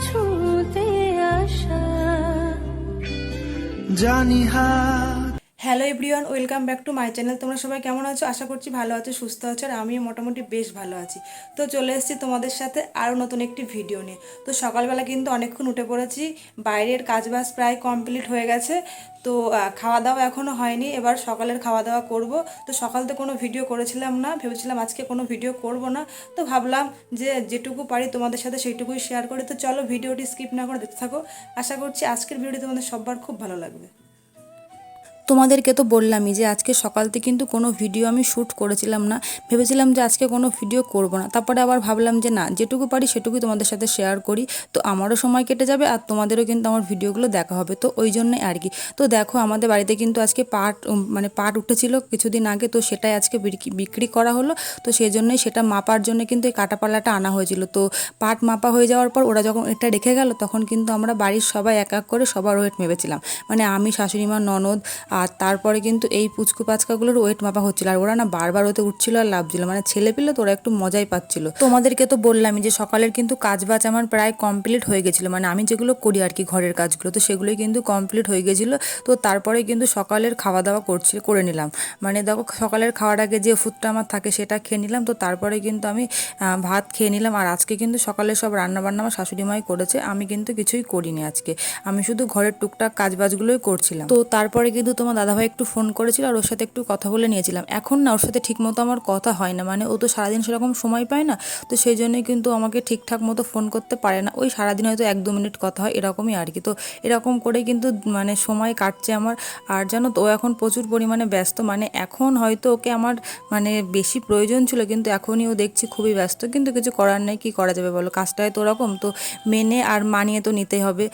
ছুঁতে আসা জানি হাত hello everyone welcome back to my channel তোমরা সবাই কেমন আছো? আশা করছি ভালো আছো, সুস্থ আছো, আর আমিও মোটামুটি বেশ ভালো আছি। তো চলে এসেছি তোমাদের সাথে আরও নতুন একটি ভিডিও নিয়ে। তো সকালবেলা কিন্তু অনেকক্ষণ উঠে পড়েছি, বাইরের কাজবাজ প্রায় কমপ্লিট হয়ে গেছে। তো খাওয়া দাওয়া এখনও হয়নি, এবার সকালের খাওয়া দাওয়া করব। তো সকাল তো কোনো ভিডিও করেছিলাম না, ভেবেছিলাম আজকে কোনো ভিডিও করব না। তো ভাবলাম যে যেটুকু পারি তোমাদের সাথে সেইটুকুই শেয়ার করি। তো চলো ভিডিওটি স্কিপ না করে দেখতে থাকো। আশা করছি আজকের ভিডিওটি তোমাদের সবার খুব ভালো লাগবে। তোমাদেরকে তো বললামই যে আজকে সকালতে কিন্তু কোনো ভিডিও আমি শ্যুট করেছিলাম না। ভেবেছিলাম যে আজকে কোনো ভিডিও করব না। তারপরে আবার ভাবলাম যে না, যেটুকু পারি সেটুকুই তোমাদের সাথে শেয়ার করি। তো আমারও সময় কেটে যাবে আর তোমাদেরও কিন্তু আমার ভিডিওগুলো দেখা হবে। তো ওই জন্যই আর কি। তো দেখো, আমাদের বাড়িতে কিন্তু আজকে পাট মানে পাট উঠেছিল কিছুদিন আগে। তো সেটাই আজকে বিক্রি- করা হলো। তো সেই জন্যই সেটা মাপার জন্য কিন্তু এই কাটাপাল্লাটা আনা হয়েছিল। তো পাট মাপা হয়ে যাওয়ার পর ওরা যখন এটা রেখে গেল, তখন কিন্তু আমরা বাড়ির সবাই এক এক করে সবার ওয়েট মেপেছিলাম। মানে আমি শাশুড়ি মা ননদ আর তারপরে কিন্তু এই পুচকু পাচকাগুলোর ওয়েট মাপা হচ্ছিল। আর ওরা না বারবার ওতে উঠছিল আর লাভ ছিল মানে ছেলে পেলে তো ওরা একটু মজাই পাচ্ছিল। তোমাদেরকে তো বললামই যে সকালের কিন্তু কাজ বাজ আমার প্রায় কমপ্লিট হয়ে গেছিল। মানে আমি যেগুলো করি আর কি ঘরের কাজগুলো, তো সেগুলোই কিন্তু কমপ্লিট হয়ে গেছিল। তো তারপরে কিন্তু সকালের খাওয়া দাওয়া করছি করে নিলাম। মানে দেখো, সকালের খাওয়ার আগে যে ফুডটা আমার থাকে সেটা খেয়ে নিলাম। তো তারপরে কিন্তু আমি ভাত খেয়ে নিলাম। আর আজকে কিন্তু সকালে সব রান্না বান্না আমার শাশুড়ি মাই করেছে। আমি কিন্তু কিছুই করিনি আজকে। আমি শুধু ঘরের টুকটাক কাজ বাজগুলোই করছিলাম। তো তারপরে কিন্তু তোমার দাদাভাই একটু ফোন করেছিল আর ওর সাথে একটু কথা বলে নিয়েছিলাম। এখন না, ওর সাথে ঠিক মতো আমার কথা হয় না। মানে ও তো সারাদিন সেরকম সময় পায় না, তো সেই জন্যই কিন্তু আমাকে ঠিকঠাক মতো ফোন করতে পারে না। ওই সারাদিন হয়তো এক দু মিনিট কথা হয়, এরকমই আর কি। তো এরকম করে কিন্তু মানে সময় কাটছে আমার। আর জানো তো, ও এখন প্রচুর পরিমাণে ব্যস্ত। মানে এখন হয়তো ওকে আমার মানে বেশি প্রয়োজন ছিল, কিন্তু এখনই ও দেখছি খুবই ব্যস্ত। কিন্তু কিছু করার নেই, কি করা যাবে বলো? কাজটাই তো ওরকম, তো মেনে আর মানিয়ে তো নিতেই হবে।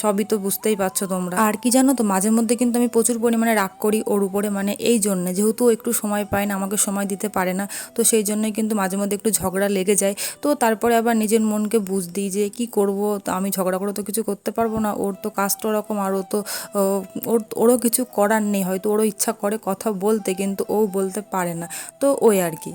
সবই তো বুঝতেই পারছ তোমরা। আর কি জানো তো মাঝে মধ্যে কিন্তু আমি প্রচুর পরিমাণে রাগ করি ওর উপরে মানে এই জন্যে। যেহেতু ও একটু সময় পায় না, আমাকে সময় দিতে পারে না, তো সেই জন্যই কিন্তু মাঝে মধ্যে একটু ঝগড়া লেগে যায়। তো তারপরে আবার নিজের মনকে বুঝ দিই যে, কি করব? তো আমি ঝগড়া করে তো কিছু করতে পারব না। ওর তো কাজটা ওরকম, আর ও তো ওর, ওরও কিছু করার নেই। হয়তো ওরও ইচ্ছা করে কথা বলতে, কিন্তু ও বলতে পারে না। তো ওই আর কি।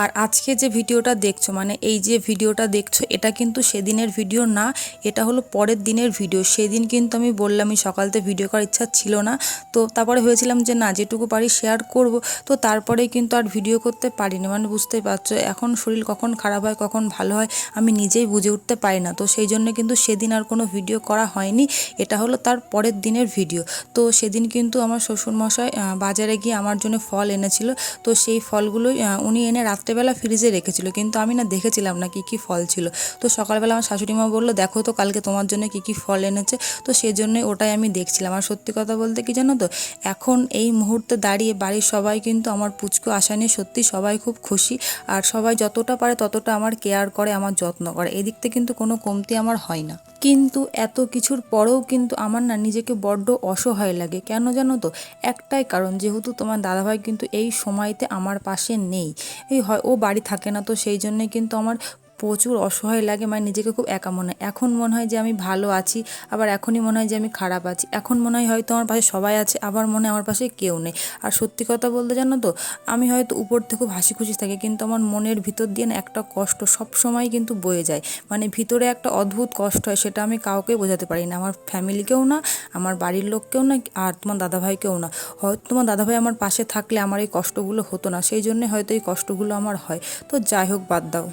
আর আজকে যে ভিডিওটা দেখছ মানে এই যে ভিডিওটা দেখছ, এটা কিন্তু সেদিনের ভিডিও না, এটা হলো পরের দিনের ভিডিও। সেদিন কিন্তু আমি বললামই সকালতে ভিডিও করার ইচ্ছা ছিল না। তো তারপরে হয়েছিলাম যে না, যেটুকু পারি শেয়ার করব। তো তারপরে কিন্তু আর ভিডিও করতে পারিনি মানে বুঝতেই পারছ, এখন শরীর কখন খারাপ হয়, কখন ভালো হয়, আমি নিজেই বুঝে উঠতে পারি না। তো সেই জন্য কিন্তু সেদিন আর কোনো ভিডিও করা হয়নি, এটা হলো তার পরের দিনের ভিডিও। তো সেদিন কিন্তু আমার শ্বশুরমশাই বাজারে গিয়ে আমার জন্য ফল এনেছিল। তো সেই ফলগুলোই উনি এনে রাত্রেবেলা ফ্রিজে রেখেছিল, কিন্তু আমি না দেখেছিলাম না কি কি ফল ছিল। তো সকালবেলা আমার শাশুড়ি মা বলল, দেখো তো কালকে তোমার জন্য কি কি ফল এনেছে। তো সেই জন্যই ওটাই আমি দেখছিলাম। আর সত্যি কথা বলতে কি জানো তো, এখন এই মুহূর্তে দাঁড়িয়ে বাড়ির সবাই কিন্তু আমার পুচকু আশা নিয়ে সত্যি সবাই খুব খুশি। আর সবাই যতটা পারে ততটা আমার কেয়ার করে, আমার যত্ন করে। এদিক থেকে কিন্তু কোনো কমতি আমার হয় না। কিন্তু এত কিছুর পরেও কিন্তু আমার না নিজেকে বড্ড অসহায় লাগে। কেন জানো তো, একটাই কারণ, যেহেতু তোমার দাদাভাই কিন্তু এই সময়তে আমার পাশে নেই। এই হয় ও বাড়ি থাকে না। তো সেই জন্যই কিন্তু আমার প্রচুর অসহায় লাগে মানে নিজেকে খুব একা মনে হয়। এখন মনে হয় যে আমি ভালো আছি, আবার এখনই মনে হয় যে আমি খারাপ আছি। এখন মনে হয় হয়তো আমার পাশে সবাই আছে, আবার মনে আমার পাশে কেউ নেই। আর সত্যি কথা বলতে জানো তো, আমি হয়তো উপর থেকে খুব হাসি খুশি থাকি, কিন্তু আমার মনের ভিতর দিয়ে না একটা কষ্ট সব সময় কিন্তু বয়ে যায়। মানে ভিতরে একটা অদ্ভুত কষ্ট হয়, সেটা আমি কাউকে বোঝাতে পারি না। আমার ফ্যামিলিকেও না, আমার বাড়ির লোককেও না, আর তোমার দাদাভাইকেও না। হয়তো তোমার দাদাভাই আমার পাশে থাকলে আমার এই কষ্টগুলো হতো না, সেই জন্যে হয়তো এই কষ্টগুলো আমার হয়। তো যাই হোক, বাদ দাও।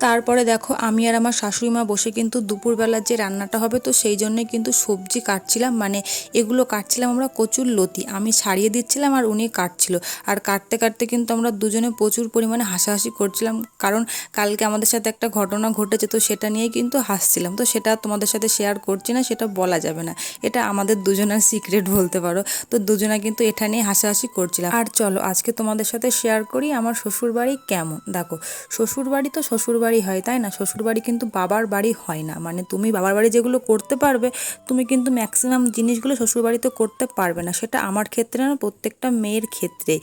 তারপরে দেখো আমি আর আমার শাশুড়ি মা বসে কিন্তু দুপুরবেলার যে রান্নাটা হবে তো সেই জন্যে কিন্তু সবজি কাটছিলাম। মানে এগুলো কাটছিলাম আমরা কচুর লতি। আমি ছাড়িয়ে দিচ্ছিলাম আর উনি কাটছিল। আর কাটতে কাটতে কিন্তু আমরা দুজনে প্রচুর পরিমাণে হাসাহাসি করছিলাম। কারণ কালকে আমাদের সাথে একটা ঘটনা ঘটেছে তো সেটা নিয়ে কিন্তু হাসছিলাম। তো সেটা তোমাদের সাথে শেয়ার করছি না, সেটা বলা যাবে না। এটা আমাদের দুজনের সিক্রেট বলতে পারো। তো দুজনা কিন্তু এটা নিয়ে হাসাহাসি করছিলাম। আর চলো আজকে তোমাদের সাথে শেয়ার করি আমার শ্বশুরবাড়ি কেমন? দেখো, শ্বশুরবাড়ি তো শ্বশুর বাড়ি হয়, তাই না? শ্বশুর বাড়ি কিন্তু বাবার বাড়ি হয় না। মানে তুমি বাবার বাড়ি যেগুলো করতে পারবে, তুমি কিন্তু ম্যাক্সিমাম জিনিসগুলো শ্বশুর বাড়িতে করতে পারবে না। সেটা আমার ক্ষেত্রে না, প্রত্যেকটা মেয়ের ক্ষেত্রে।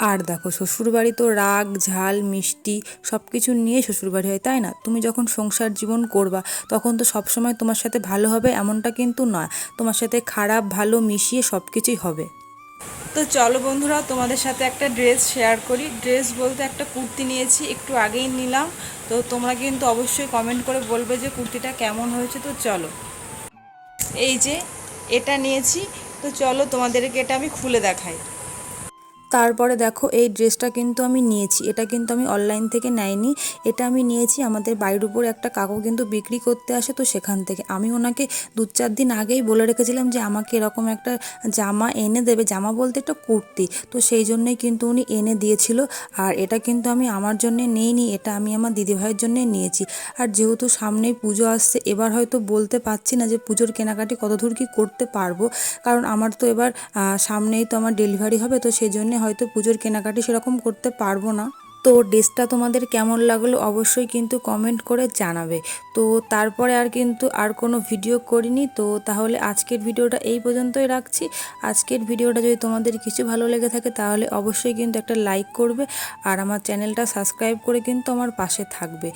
আর দেখো, শ্বশুরবাড়ি তো রাগ, ঝাল, মিষ্টি সব কিছু নিয়ে শ্বশুরবাড়ি হয়, তাই না? তুমি যখন সংসার জীবন করবা, তখন তো সবসময় তোমার সাথে ভালো হবে এমনটা কিন্তু নয়। তোমার সাথে খারাপ, ভালো মিশিয়ে সব কিছুই হবে। তো চলো বন্ধুরা, তোমাদের সাথে একটা ড্রেস শেয়ার করি। ড্রেস বলতে একটা কুর্তি নিয়েছি, একটু আগেই নিলাম। তো তোমরা কিন্তু অবশ্যই কমেন্ট করে বলবে যে কুর্তিটা কেমন হয়েছে। তো চলো। এই যে এটা নিয়েছি। তো চলো তোমাদেরকে এটা আমি খুলে দেখাই। তারপরে দেখো, এই ড্রেসটা কিন্তু আমি নিয়েছি। এটা কিন্তু আমি অনলাইন থেকে নেয়নি। এটা আমি নিয়েছি, আমাদের বাড়ির উপর একটা কাকু কিন্তু বিক্রি করতে আসে তো সেখান থেকে। আমি ওনাকে দু চার দিন আগেই বলে রেখেছিলাম যে, আমাকে এরকম একটা জামা এনে দেবে, জামা বলতে একটা কুর্তি। তো সেই জন্যই কিন্তু উনি এনে দিয়েছিল। আর এটা কিন্তু আমি আমার জন্য নিইনি, এটা আমি আমার দিদিভাইয়ের জন্য নিয়েছি। আর যেহেতু সামনেই পুজো আসছে, এবার হয়তো বলতে পারছি না যে, পুজোর কেনাকাটি কত দূর কী করতে পারব। কারণ আমার তো এবার সামনেই তো আমার ডেলিভারি হবে, তো সেই জন্য হয়তো পুজোর কেনাকাটি সেরকম করতে পারব না। তো ড্রেসটা তোমাদের কেমন লাগল অবশ্যই কিন্তু কমেন্ট করে জানাবে। তো তারপরে আর কিন্তু আর কোনো ভিডিও করিনি, তো তাহলে আজকের ভিডিওটা এই পর্যন্তই রাখছি। আজকের ভিডিওটা যদি তোমাদের কিছু ভালো লেগে থাকে তাহলে অবশ্যই কিন্তু একটা লাইক করবে আর আমার চ্যানেলটা সাবস্ক্রাইব করে কিন্তু আমার পাশে থাকবে।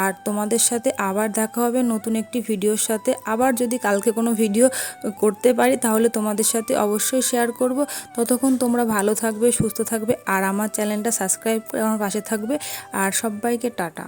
আর তোমাদের সাথে আবার দেখা হবে নতুন একটি ভিডিওর সাথে। আবার যদি কালকে কোনো ভিডিও করতে পারি তাহলে তোমাদের সাথে অবশ্যই শেয়ার করব। ততক্ষণ তোমরা ভালো থাকবে, সুস্থ থাকবে আর আমার চ্যানেলটা সাবস্ক্রাইব করে আমার পাশে থাকবে। আর সবাইকে টাটা।